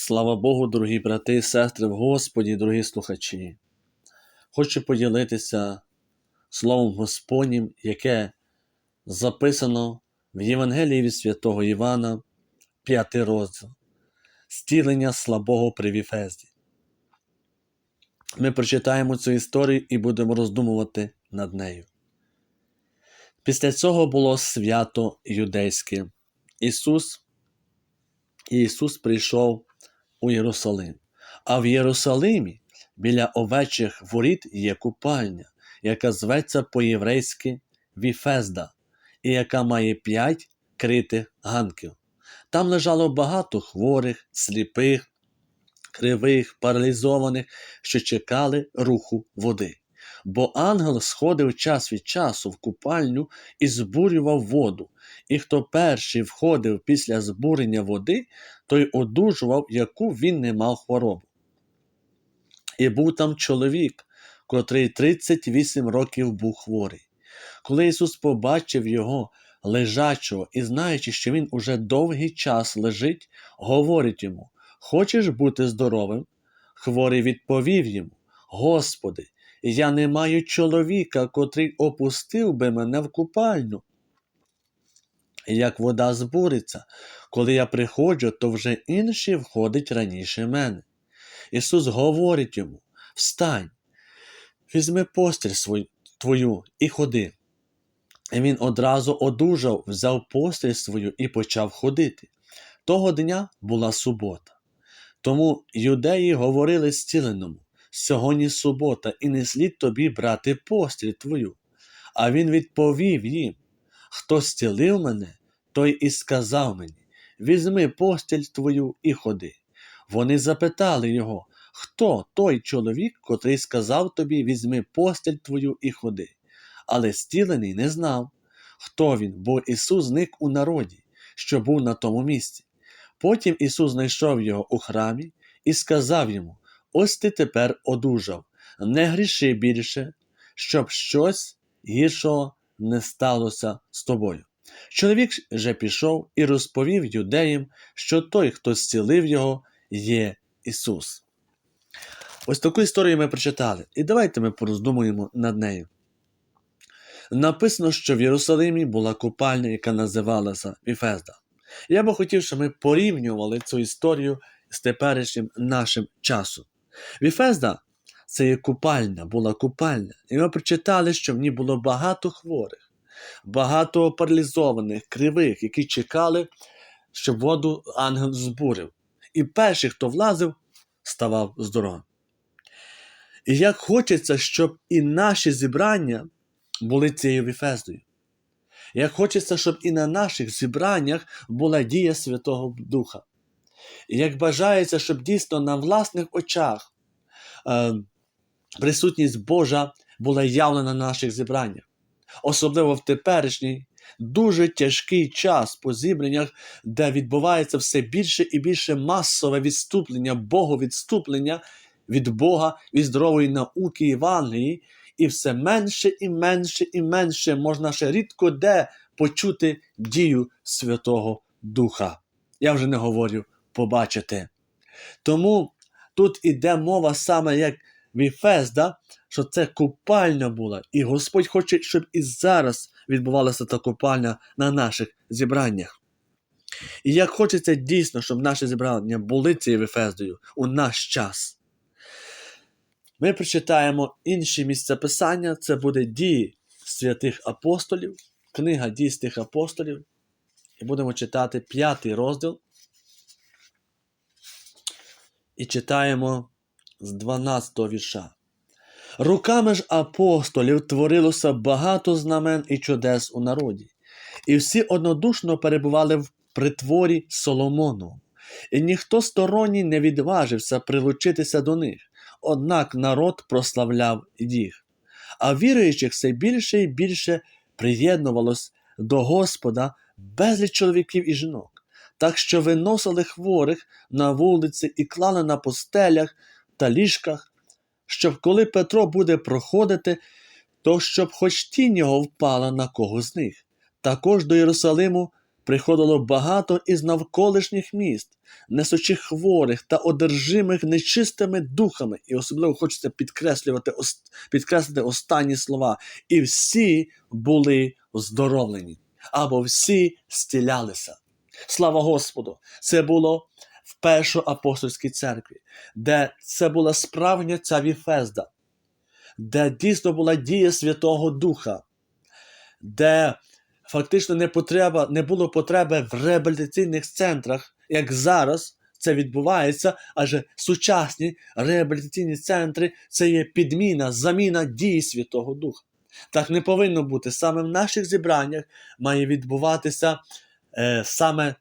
Слава Богу, дорогі брати і сестри в Господі, дорогі слухачі. Хочу поділитися Словом Господнім, яке записано в Євангелії від святого Івана, 5 розділ, стілення слабого при Віфезді. Ми прочитаємо цю історію і будемо роздумувати над нею. Після цього було свято юдейське. Ісус, Ісус прийшов у Єрусалим. А в Єрусалимі біля овечих воріт є купальня, яка зветься по-єврейськи Віфезда, і яка має п'ять критих ганків. Там лежало багато хворих, сліпих, кривих, паралізованих, що чекали руху води. Бо ангел сходив час від часу в купальню і збурював воду, і хто перший входив після збурення води, той одужував, яку він не мав хворобу. І був там чоловік, котрий 38 років був хворий. Коли Ісус побачив його лежачого і знаючи, що він уже довгий час лежить, говорить йому: Хочеш бути здоровим? Хворий відповів йому: Господи, я не маю чоловіка, котрий опустив би мене в купальню. Як вода збуриться, коли я приходжу, то вже інший входить раніше мене. Ісус говорить йому: Встань, візьми постіль свою, твою і ходи. І він одразу одужав, взяв постіль свою і почав ходити. Того дня була субота. Тому юдеї говорили зціленому: сьогодні субота, і не слід тобі брати постіль твою. А він відповів їм: Хто зцілив мене, той і сказав мені: Візьми постіль твою і ходи. Вони запитали його, хто той чоловік, котрий сказав тобі, візьми постіль твою і ходи. Але стілений не знав, хто він, бо Ісус зник у народі, що був на тому місці. Потім Ісус знайшов його у храмі і сказав йому: Ось ти тепер одужав, не гріши більше, щоб щось гіршого не сталося з тобою. Чоловік же пішов і розповів юдеям, що той, хто зцілив його, є Ісус. Ось таку історію ми прочитали, і давайте ми пороздумуємо над нею. Написано, що в Єрусалимі була купальня, яка називалася Віфезда. Я би хотів, щоб ми порівнювали цю історію з теперішнім нашим часом. Віфезда це є купальня, була купальня, і ми прочитали, що в ній було багато хворих, багато паралізованих, кривих, які чекали, щоб воду ангел збурив. І перший, хто влазив, ставав здоровим. І як хочеться, щоб і наші зібрання були цією Віфездою. Як хочеться, щоб і на наших зібраннях була дія Святого Духа. І як бажається, щоб дійсно на власних очах е, присутність Божа була явлена на наших зібраннях. Особливо в теперішній дуже тяжкий час по зібраннях, де відбувається все більше і більше масове відступлення, боговідступлення від Бога, від здорової науки Євангелії, і все менше і менше і менше можна ще рідко де почути дію Святого Духа. Я вже не говорю побачити. Тому тут іде мова саме як Віфезда, що це купальня була, і Господь хоче, щоб і зараз відбувалася та купальня на наших зібраннях. І як хочеться дійсно, щоб наші зібрання були цією Віфездою у наш час. Ми прочитаємо інші місця писання, це буде дії святих апостолів, книга дій святих апостолів. І будемо читати п'ятий розділ. І читаємо з 12 го вірша. Руками ж апостолів творилося багато знамен і чудес у народі, і всі однодушно перебували в притворі Соломону, і ніхто сторонній не відважився прилучитися до них однак народ прославляв їх. А віруючих все більше і більше приєднувалось до Господа безліч чоловіків і жінок, так що виносили хворих на вулиці і клали на постелях та ліжках, щоб коли Петро буде проходити, то щоб хоч тінь його впала на кого з них. Також до Єрусалиму приходило багато із навколишніх міст, несучи хворих та одержимих нечистими духами. І особливо хочеться підкреслювати, підкреслити останні слова. І всі були оздоровлені, або всі стілялися. Слава Господу! Це було в першій апостольській церкві, де це була справжня ця Віфезда, де дійсно була дія Святого Духа, де фактично не, потреба, не було потреби в реабілітаційних центрах, як зараз це відбувається, адже сучасні реабілітаційні центри це є підміна, заміна дії Святого Духа. Так не повинно бути. Саме в наших зібраннях має відбуватися саме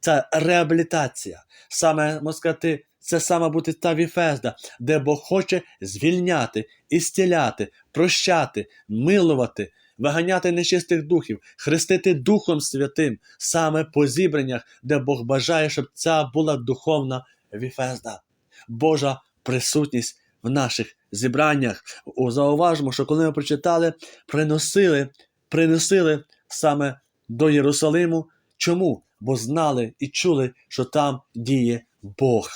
ця реабілітація, саме можна сказати, це саме бути та віфезда, де Бог хоче звільняти, істіляти, прощати, милувати, виганяти нечистих духів, хрестити Духом Святим, саме по зібраннях, де Бог бажає, щоб ця була духовна віфезда, Божа присутність в наших зібраннях. Зауважимо, що коли ми прочитали, приносили, приносили саме до Єрусалиму. Чому? Бо знали і чули, що там діє Бог.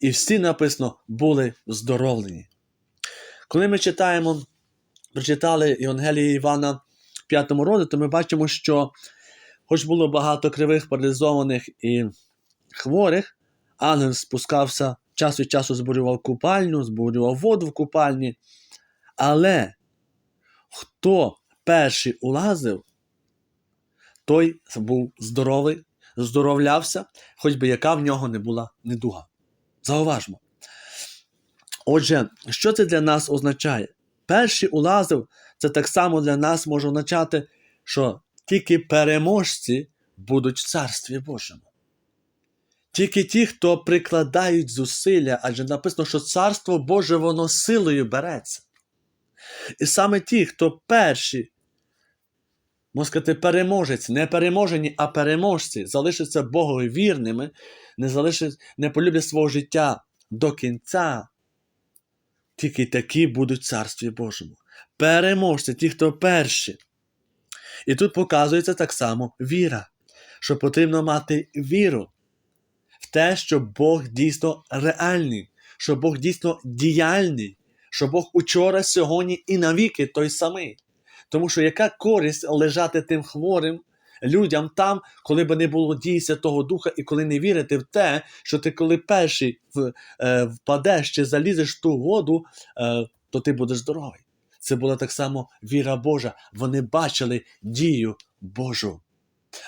І всі написано були здоровлені. Коли ми читаємо, прочитали Євангеліє Івана в п'ятому роді, то ми бачимо, що хоч було багато кривих, паралізованих і хворих, ангел спускався, час від часу збурював купальню, збурював воду в купальні. Але хто перший улазив, той був здоровий, здоровлявся, хоч би яка в нього не була недуга. Зауважмо. Отже, що це для нас означає? Перший улазив, це так само для нас може означати, що тільки переможці будуть в Царстві Божому. Тільки ті, хто прикладають зусилля, адже написано, що Царство Боже воно силою береться. І саме ті, хто перші, можна сказати, переможець, не переможені, а переможці, залишаться Богові вірними, не, залишать, не полюблять свого життя до кінця, тільки такі будуть в Царстві Божому. Переможці, ті, хто перші. І тут показується так само віра, що потрібно мати віру в те, що Бог дійсно реальний, що Бог дійсно діяльний, що Бог учора, сьогодні і навіки той самий. Тому що яка користь лежати тим хворим людям там, коли б не було дії Святого Духа, і коли не вірити в те, що ти коли перший е, впадеш чи залізеш в ту воду, е, то ти будеш здоровий. Це була так само віра Божа. Вони бачили дію Божу.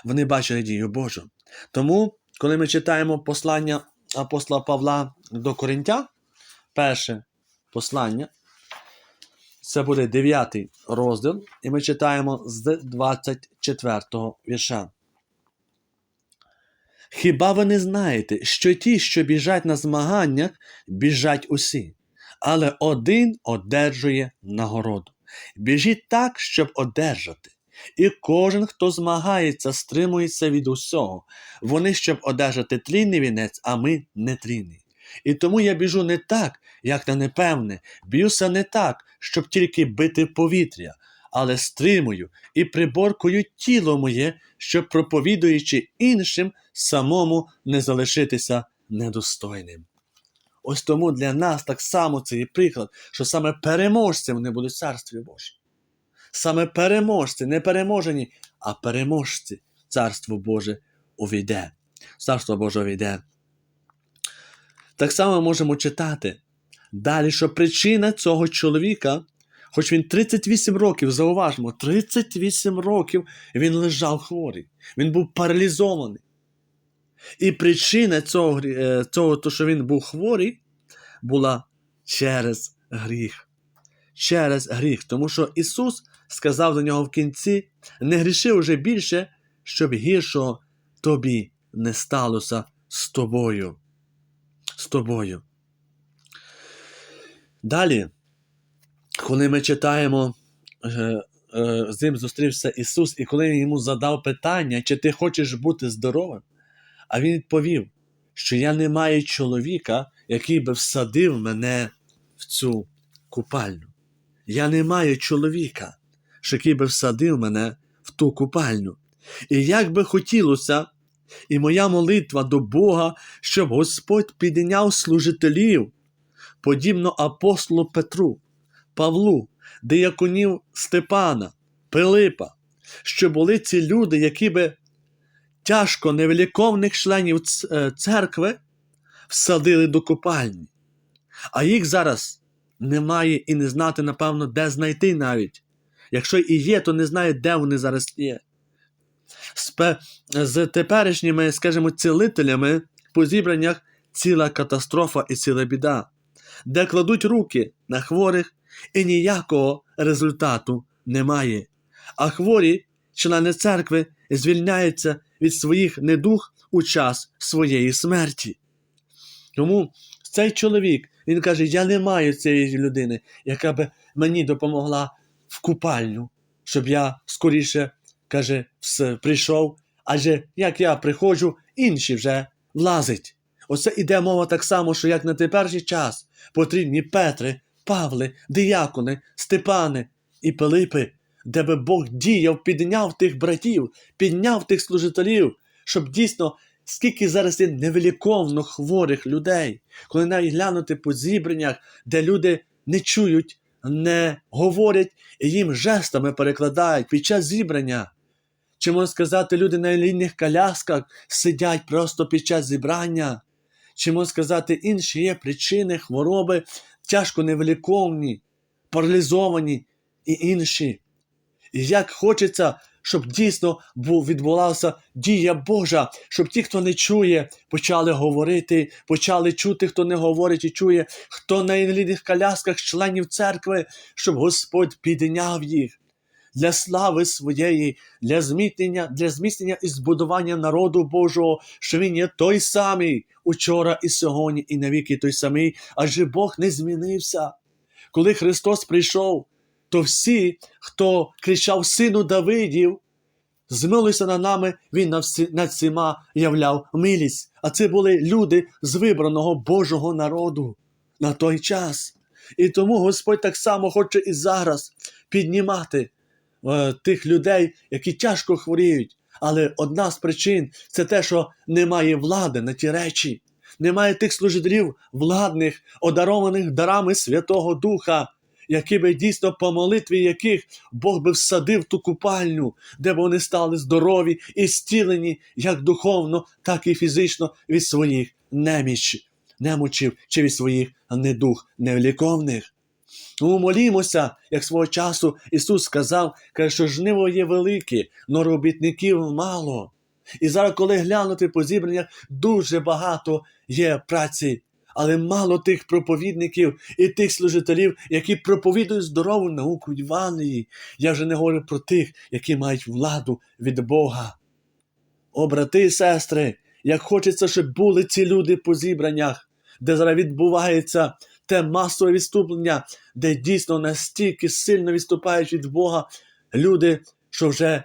Вони бачили дію Божу. Тому, коли ми читаємо послання апостола Павла до Коринтя, перше послання, це буде 9 розділ, і ми читаємо з 24 вірша. Хіба ви не знаєте, що ті, що біжать на змаганнях, біжать усі, але один одержує нагороду. Біжіть так, щоб одержати. І кожен, хто змагається, стримується від усього. Вони, щоб одержати тлінний вінець, а ми нетлінний. І тому я біжу не так, як на непевне, б'юся не так, щоб тільки бити повітря, але стримую і приборкую тіло моє, щоб, проповідуючи іншим, самому не залишитися недостойним. Ось тому для нас так само це є приклад, що саме переможцем вони будуть Царстві Боже. Саме переможці, не переможені, а переможці Царство Боже увійде. Царство Боже увійде. Так само можемо читати далі, що причина цього чоловіка, хоч він 38 років, зауважмо, 38 років він лежав хворий, він був паралізований. І причина цього, е, цього то, що він був хворий, була через гріх. Через гріх. Тому що Ісус сказав до нього в кінці: не гріши вже більше, щоб гіршого тобі не сталося з тобою. З тобою. Далі, коли ми читаємо, е, е, з ним зустрівся Ісус, і коли він йому задав питання, чи ти хочеш бути здоровим, а він відповів, що я не маю чоловіка, який би всадив мене в цю купальню. Я не маю чоловіка, який би всадив мене в ту купальню. І як би хотілося, і моя молитва до Бога, щоб Господь підняв служителів, подібно апостолу Петру, Павлу, дияконів Степана, Пилипа, що були ці люди, які би тяжко невеликовних членів е, церкви всадили до копальні. А їх зараз немає і не знати, напевно, де знайти навіть. Якщо і є, то не знає, де вони зараз є. З теперішніми, скажімо, цілителями по зібраннях ціла катастрофа і ціла біда, де кладуть руки на хворих і ніякого результату немає. А хворі, члени церкви, звільняються від своїх недуг у час своєї смерті. Тому цей чоловік, він каже: Я не маю цієї людини, яка би мені допомогла в купальню, щоб я скоріше, каже, прийшов. Адже як я приходжу, інші вже влазить. Оце іде мова так само, що як на теперішній час потрібні Петри, Павли, Діякони, Степани і Пилипи, де би Бог діяв, підняв тих братів, підняв тих служителів, щоб дійсно, скільки зараз є невеликовно хворих людей, коли навіть глянути по зібраннях, де люди не чують, не говорять, і їм жестами перекладають під час зібрання. Чи можна сказати, люди на лінних колясках сидять просто під час зібрання? Чи можна сказати, інші є причини хвороби, тяжко невеликовні, паралізовані і інші. І як хочеться, щоб дійсно відбулася дія Божа, щоб ті, хто не чує, почали говорити, почали чути, хто не говорить і чує, хто на інвалідних колясках членів церкви, щоб Господь підняв їх для слави своєї, для зміцнення, для зміцнення і збудування народу Божого, що він є той самий учора і сьогодні, і навіки той самий, адже Бог не змінився. Коли Христос прийшов, то всі, хто кричав Сину Давидів, змилися над нами, Він над всіма являв милість. А це були люди з вибраного Божого народу на той час. І тому Господь так само хоче і зараз піднімати е, тих людей, які тяжко хворіють. Але одна з причин це те, що немає влади на ті речі, немає тих служителів владних, одарованих дарами Святого Духа, які би дійсно по молитві яких Бог би всадив ту купальню, де б вони стали здорові і зцілені як духовно, так і фізично від своїх неміч, немочів чи від своїх недух невліковних. Тому молімося, як свого часу Ісус сказав, каже, що жниво є велике, но робітників мало. І зараз, коли глянути по зібраннях, дуже багато є праці, але мало тих проповідників і тих служителів, які проповідують здорову науку Євангелії. Я вже не говорю про тих, які мають владу від Бога. О, брати і сестри, як хочеться, щоб були ці люди по зібраннях, де зараз відбувається те масове відступлення, де дійсно настільки сильно відступають від Бога люди, що вже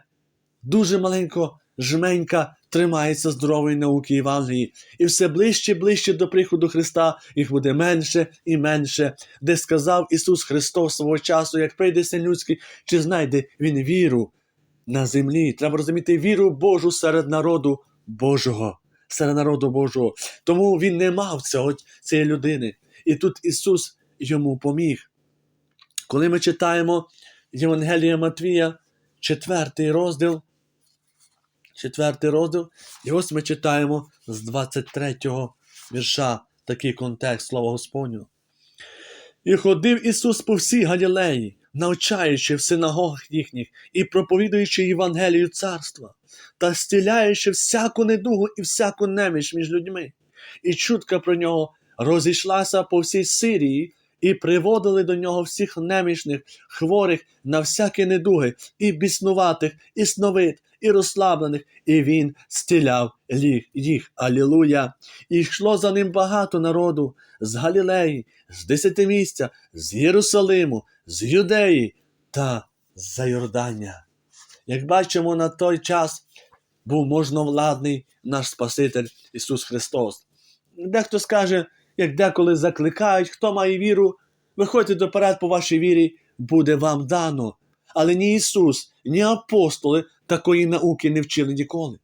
дуже маленько жменька тримається здорової науки Євангелії. І все ближче і ближче до приходу Христа їх буде менше і менше, де сказав Ісус Христос свого часу, як прийде син людський, чи знайде Він віру на землі. Треба розуміти віру Божу серед народу Божого. Серед народу Божого. Тому він не мав цього, цієї людини. І тут Ісус йому поміг. Коли ми читаємо Євангелія Матвія, четвертий розділ, четвертий розділ, і ось ми читаємо з 23 вірша такий контекст Слова Господнього. І ходив Ісус по всій Галілеї, навчаючи в синагогах їхніх і проповідуючи Євангелію царства, та зціляючи всяку недугу і всяку неміч між людьми. І чутка про нього розійшлася по всій Сирії, і приводили до нього всіх немічних, хворих на всякі недуги, і біснуватих, і сновид, і розслаблених, і він ліг їх. Алілуя! І йшло за ним багато народу з Галілеї, з Десятимістя, з Єрусалиму, з Юдеї та з Йордання. Як бачимо, на той час був можновладний наш Спаситель Ісус Христос. Дехто скаже, як деколи закликають, хто має віру, виходьте доперед по вашій вірі, буде вам дано. Але ні Ісус, ні апостоли такої науки не вчили ніколи.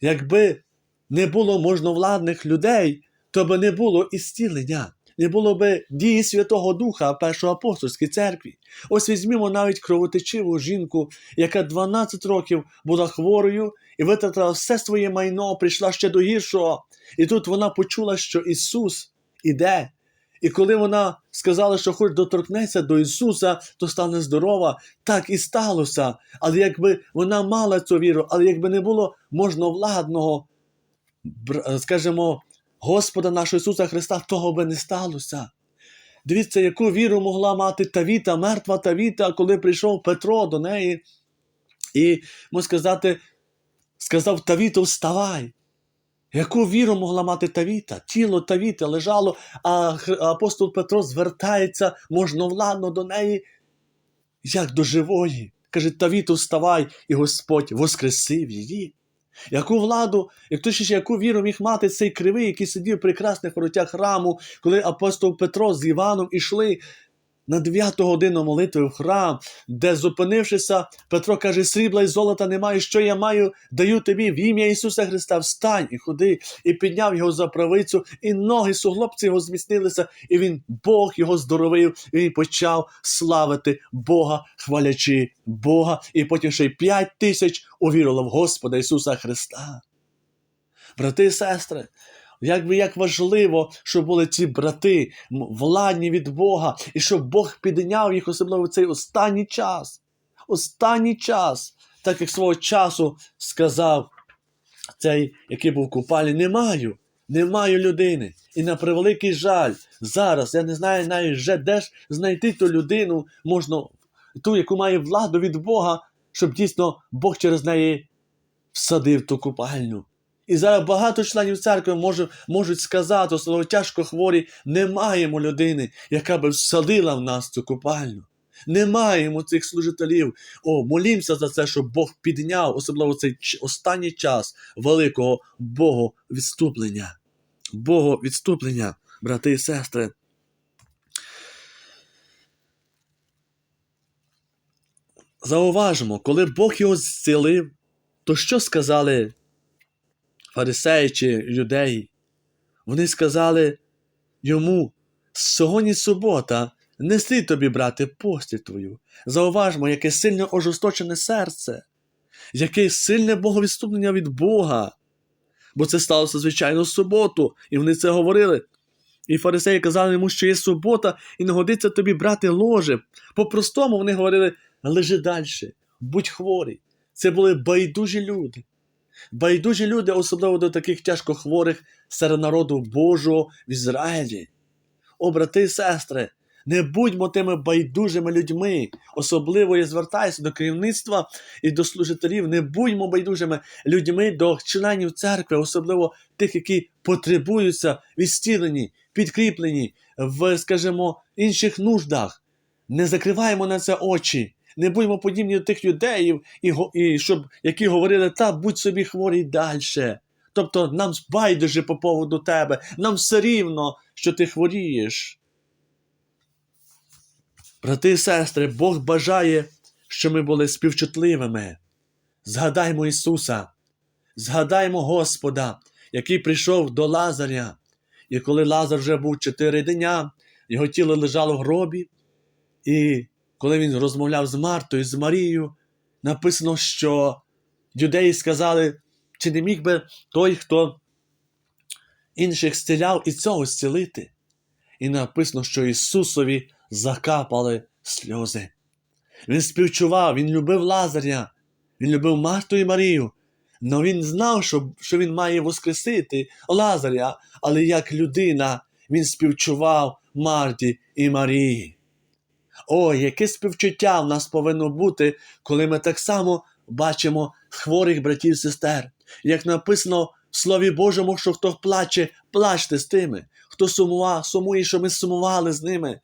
Якби не було можновладних людей, то би не було і зцілення, не було би дії Святого Духа в Першоапостольській церкві. Ось візьмімо навіть кровотечиву жінку, яка 12 років була хворою і витратила все своє майно, прийшла ще до гіршого. І тут вона почула, що Ісус іде. І коли вона сказала, що хоч доторкнеться до Ісуса, то стане здорова, так і сталося. Але якби вона мала цю віру, але якби не було можновладного, скажімо, Господа нашого Ісуса Христа, того би не сталося. Дивіться, яку віру могла мати Тавіта, мертва Тавіта, коли прийшов Петро до неї. І, можна сказати, сказав Тавіто, вставай. Яку віру могла мати Тавіта? Тіло Тавіти лежало, а апостол Петро звертається можновладно до неї, як до живої. Каже, Тавіто, вставай, і Господь воскресив її. Яку владу, як то ще яку віру міг мати цей кривий, який сидів в прекрасних воротях храму, коли апостол Петро з Іваном ішли на 9 годину молитви в храм, де, зупинившися, Петро каже: Срібла і золота немає, що я маю, даю тобі в ім'я Ісуса Христа, встань і ходи, і підняв його за правицю, і ноги суглобці його зміцнилися, і він Бог його здоровив, і він почав славити Бога, хвалячи Бога, і потім ще й п'ять тисяч увірило в Господа Ісуса Христа. Брати і сестри, як як важливо, щоб були ці брати владні від Бога, і щоб Бог підняв їх, особливо в цей останній час. Останній час, так як свого часу сказав цей, який був в купалі, не маю, не маю людини. І на превеликий жаль, зараз я не знаю навіть вже де ж знайти ту людину, можна ту, яку має владу від Бога, щоб дійсно Бог через неї всадив ту купальню. І зараз багато членів церкви може, можуть сказати, особливо тяжко хворі, не маємо людини, яка би всадила в нас цю купальню. Не маємо цих служителів. О, молімося за це, щоб Бог підняв, особливо цей останній час великого Богу відступлення. Богу відступлення, брати і сестри. Зауважимо, коли Бог його зцілив, то що сказали фарисеї чи юдеї? Вони сказали йому: сьогодні субота, не слід тобі брати постіль твою. Зауважмо, яке сильно ожесточене серце, яке сильне боговідступлення від Бога. Бо це сталося, звичайно, в суботу, і вони це говорили. І фарисеї казали йому, що є субота, і не годиться тобі брати ложе. По-простому вони говорили: лежи далі, будь хворий. Це були байдужі люди. Байдужі люди, особливо до таких тяжко хворих серед народу Божого в Ізраїлі. О, брати і сестри, не будьмо тими байдужими людьми. Особливо я звертаюся до керівництва і до служителів. Не будьмо байдужими людьми до членів церкви, особливо тих, які потребуються відстілені, підкріплені в, скажімо, інших нуждах. Не закриваємо на це очі. Не будьмо подібні до тих юдеїв, і, і щоб, які говорили, та будь собі хворий далі. Тобто нам байдуже по поводу тебе, нам все рівно, що ти хворієш. Брати і сестри, Бог бажає, щоб ми були співчутливими. Згадаймо Ісуса, згадаймо Господа, який прийшов до Лазаря. І коли Лазар вже був чотири дня, його тіло лежало в гробі, і коли він розмовляв з Мартою, з Марією, написано, що юдеї сказали, чи не міг би той, хто інших зціляв, і цього зцілити. І написано, що Ісусові закапали сльози. Він співчував, він любив Лазаря, він любив Марту і Марію. Но він знав, що, що він має воскресити Лазаря, але як людина він співчував Марті і Марії. О, яке співчуття в нас повинно бути, коли ми так само бачимо хворих братів і сестер. Як написано в Слові Божому, що хто плаче, плачте з тими, хто сумував, сумує, що ми сумували з ними.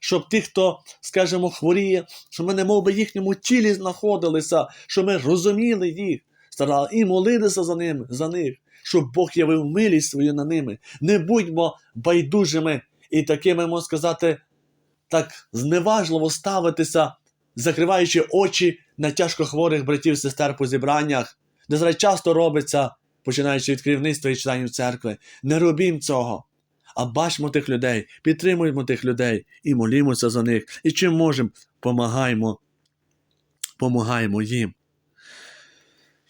Щоб ті, хто, скажімо, хворіє, щоб ми не мов би їхньому тілі знаходилися, щоб ми розуміли їх, старали і молилися за ними, за них, щоб Бог явив милість свою на ними. Не будьмо байдужими і такими, можна сказати, так зневажливо ставитися закриваючи очі на тяжкохворих братів і сестер по зібраннях, де зараз часто робиться, починаючи від керівництва і членів церкви. Не робім цього. А бачимо тих людей, підтримуємо тих людей і молімося за них. І чим можемо, помагаємо, помагаємо їм.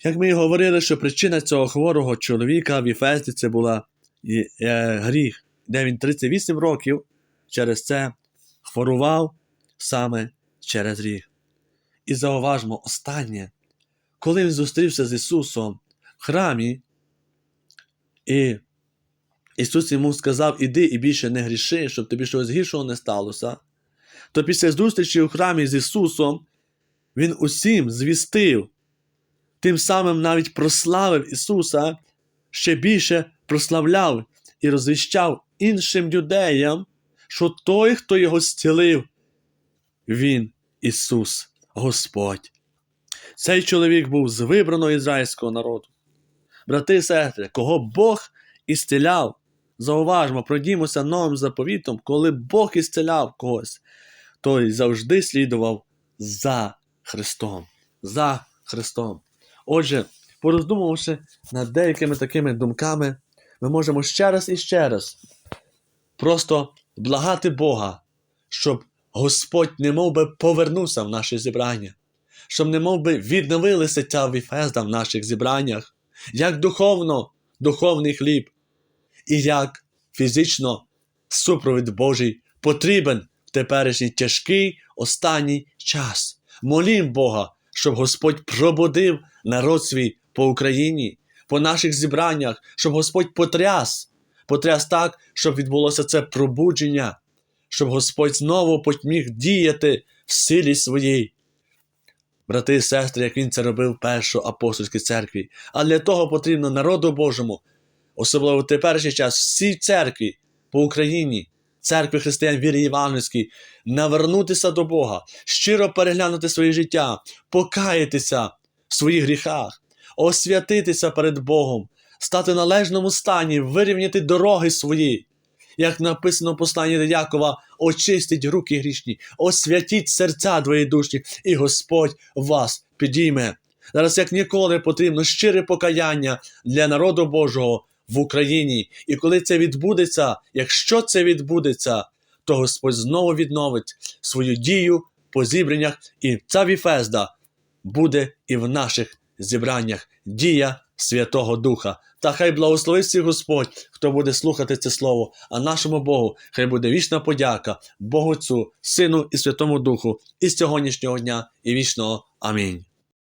Як ми і говорили, що причина цього хворого чоловіка в Іфезді це була е, гріх, де він 38 років через це хворував саме через гріх. І зауважмо останнє, коли він зустрівся з Ісусом в храмі, і Ісус йому сказав: Іди і більше не гріши, щоб тобі щось гіршого не сталося, то після зустрічі у храмі з Ісусом Він усім звістив, тим самим навіть прославив Ісуса, ще більше прославляв і розвіщав іншим юдеям, що той, хто його зцілив, Він Ісус, Господь. Цей чоловік був з вибраного ізраїльського народу. Брати і сестри, кого Бог ісціляв, зауважмо, пройдімося новим заповітом, коли Бог ісціляв когось, той завжди слідував за Христом. За Христом. Отже, пороздумувавши над деякими такими думками, ми можемо ще раз і ще раз просто благати Бога, щоб Господь немов би повернувся в наше зібрання, щоб немов би відновилися ця віфезда в наших зібраннях, як духовно, духовний хліб, і як фізично супровід Божий потрібен в теперішній тяжкий останній час. Молім Бога, щоб Господь пробудив народ свій по Україні, по наших зібраннях, щоб Господь потряс, потряс так, щоб відбулося це пробудження, щоб Господь знову міг діяти в силі своїй. Брати і сестри, як він це робив в першій апостольській церкві. А для того потрібно народу Божому, особливо в теперішній час, всій церкві по Україні, церкві християн віри Євангельській, навернутися до Бога, щиро переглянути своє життя, покаятися в своїх гріхах, освятитися перед Богом, стати в належному стані, вирівняти дороги свої. Як написано в посланні до Якова, очистіть руки грішні, освятіть серця твої душі, і Господь вас підійме. Зараз, як ніколи, потрібно щире покаяння для народу Божого в Україні. І коли це відбудеться, якщо це відбудеться, то Господь знову відновить свою дію по зібраннях, і ця віфезда буде і в наших зібраннях дія Святого Духа. Та хай благословить всіх Господь, хто буде слухати це слово, а нашому Богу хай буде вічна подяка Богу Цю, Сину і Святому Духу, і з сьогоднішнього дня, і вічного. Амінь.